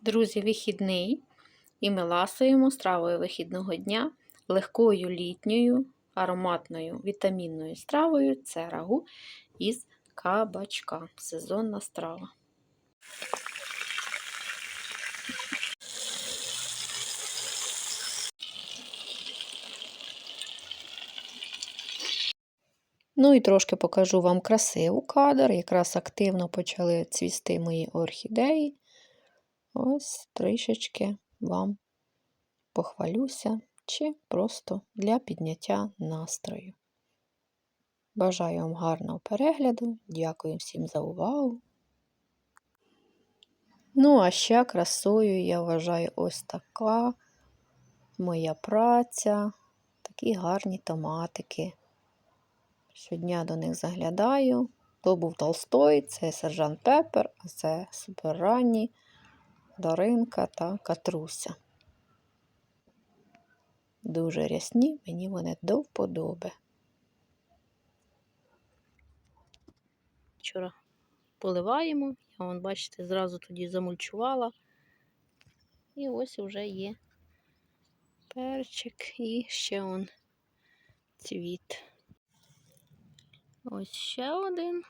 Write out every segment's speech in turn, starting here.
Друзі, вихідний, і ми ласуємо стравою вихідного дня легкою літньою ароматною вітамінною стравою це рагу із кабачка. Сезонна страва. Ну і трошки покажу вам красиву кадр. Якраз активно почали цвісти мої орхідеї. Ось трішечки вам похвалюся чи просто для підняття настрою. Бажаю вам гарного перегляду, дякую всім за увагу. Ну, а ще красою я вважаю ось така моя праця, такі гарні томатики. Щодня до них заглядаю. То був Толстой, це сержант Пепер, а це суперранні Даринка та Катруся. Дуже рясні, мені вони до вподоби. Вчора поливаємо, я вон, бачите, зразу тоді замульчувала. І ось вже є перчик і ще он цвіт. Ось ще один.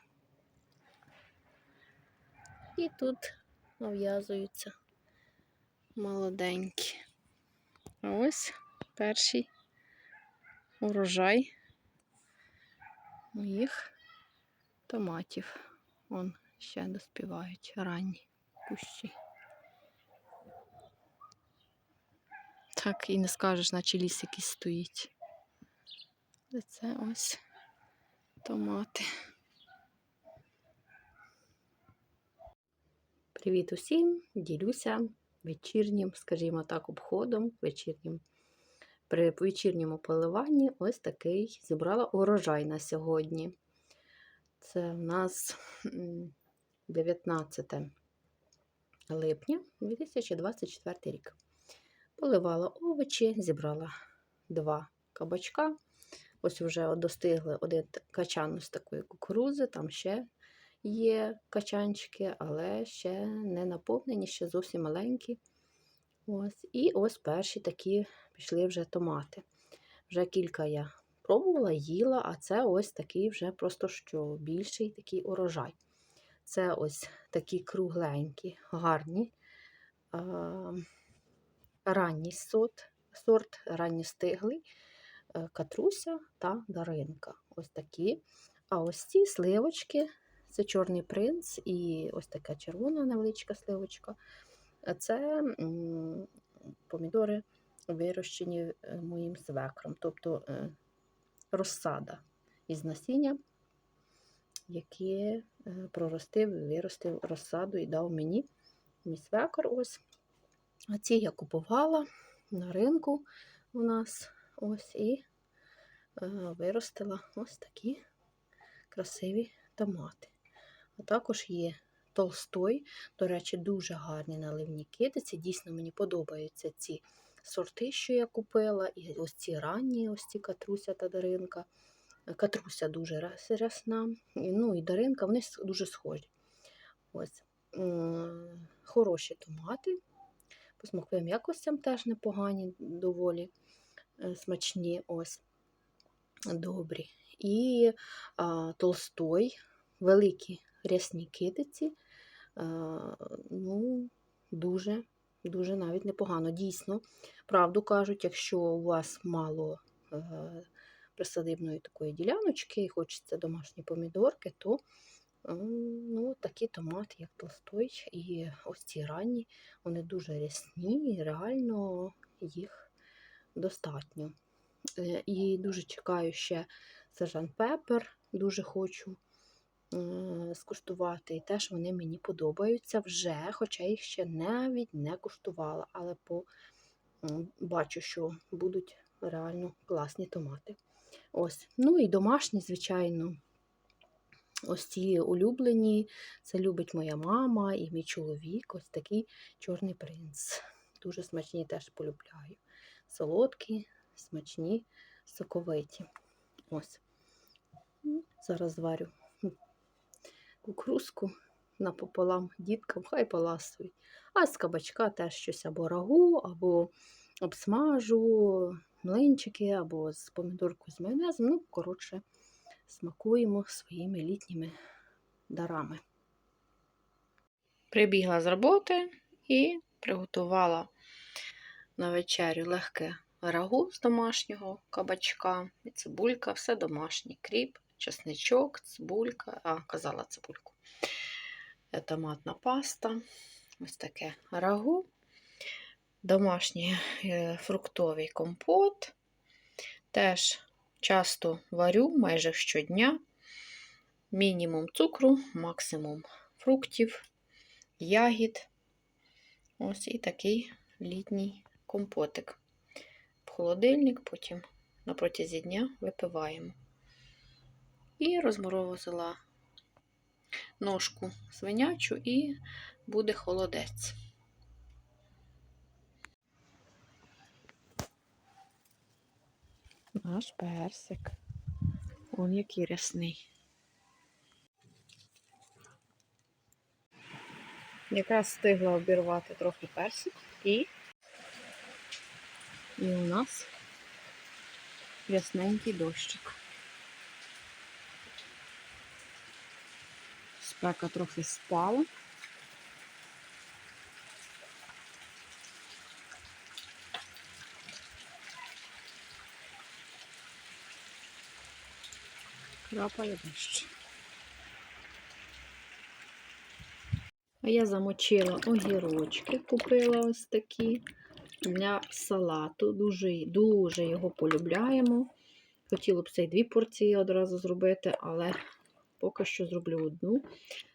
І тут нав'язуються молоденькі. А ось перший урожай моїх томатів. Вон ще доспівають ранні кущі. Так і не скажеш, наче ліс якийсь стоїть. Це ось томати. Привіт усім! Ділюся вечірнім, скажімо так, обходом, вечірнім. При вечірньому поливанні ось такий зібрала урожай на сьогодні. Це в нас 19 липня 2024 рік. Поливала овочі, зібрала два кабачка. Ось вже достигли один качан з такої кукурузи, там ще є качанчики, але ще не наповнені, ще зовсім маленькі. Ось. І ось перші такі пішли вже томати. Вже кілька я пробувала, їла, а це ось такий вже просто що більший такий урожай. Це ось такі кругленькі, гарні, а, ранній сорт, сорт ранньостиглий. Е, Катруся та Даринка. Ось такі. А ось ці сливочки це чорний принц і ось така червона невеличка сливочка. Це помідори, вирощені е, моїм свекром, тобто е, розсада із насіння, яке проростив, виростив розсаду і дав мені мій свекор. ось. А ці я купувала на ринку у нас. Ось і е, виростила ось такі красиві томати. А також є толстой, до речі, дуже гарні наливні китиці. Дійсно, мені подобаються ці сорти, що я купила, і ось ці ранні, ось ці катруся та даринка. Катруся дуже рясна, ну і даринка, вони дуже схожі. Ось. Хороші томати. По смаковим якостям теж непогані доволі. Е, смачні, ось добрі. І а, толстой, великі рясні китиці, ну, дуже, дуже навіть непогано. Дійсно, правду кажуть, якщо у вас мало е, присадибної такої діляночки і хочеться домашні помідорки, то ну, такі томати, як толстой, і ось ці ранні, вони дуже рясні, і реально їх достатньо. Е, і дуже чекаю ще сержант Пепер, дуже хочу е, скуштувати. І теж вони мені подобаються вже, хоча їх ще навіть не куштувала, але по, бачу, що будуть реально класні томати. Ось. Ну і домашні, звичайно, ось ці улюблені. Це любить моя мама і мій чоловік. Ось такий чорний принц. Дуже смачні теж полюбляю солодкі, смачні, соковиті. Ось. Зараз зварю кукрузку напополам діткам, хай поласують. А з кабачка теж щось або рагу, або обсмажу, млинчики, або з помідоркою з майонезом. Ну, коротше, смакуємо своїми літніми дарами. Прибігла з роботи і приготувала на вечерю легке рагу з домашнього кабачка, і цибулька, все домашнє. Кріп, чесничок, цибулька, а, казала цибульку. Томатна паста, ось таке рагу, домашній е, фруктовий компот. Теж часто варю майже щодня. Мінімум цукру, максимум фруктів, ягід. Ось і такий літній компотик. В холодильник, потім на протязі дня випиваємо. І розморозила ножку свинячу і буде холодець. Наш персик. Он який рясний. Якраз встигла обірвати трохи персик і, і у нас ясненький дощик. Спека трохи спала. Крапає дощ. А я замочила огірочки, купила ось такі для салату. Дуже, дуже його полюбляємо. Хотіла б це й дві порції одразу зробити, але поки що зроблю одну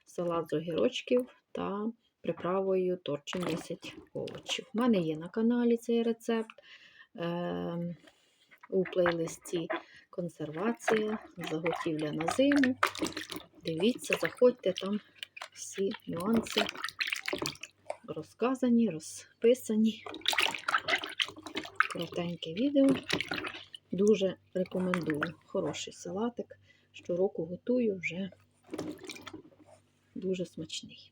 салат з огірочків та приправою торчин 10 овочів. У мене є на каналі цей рецепт. Е, у плейлисті консервація, заготівля на зиму. Дивіться, заходьте там всі нюанси розказані, розписані. Коротеньке відео. Дуже рекомендую. Хороший салатик. Щороку готую вже дуже смачний.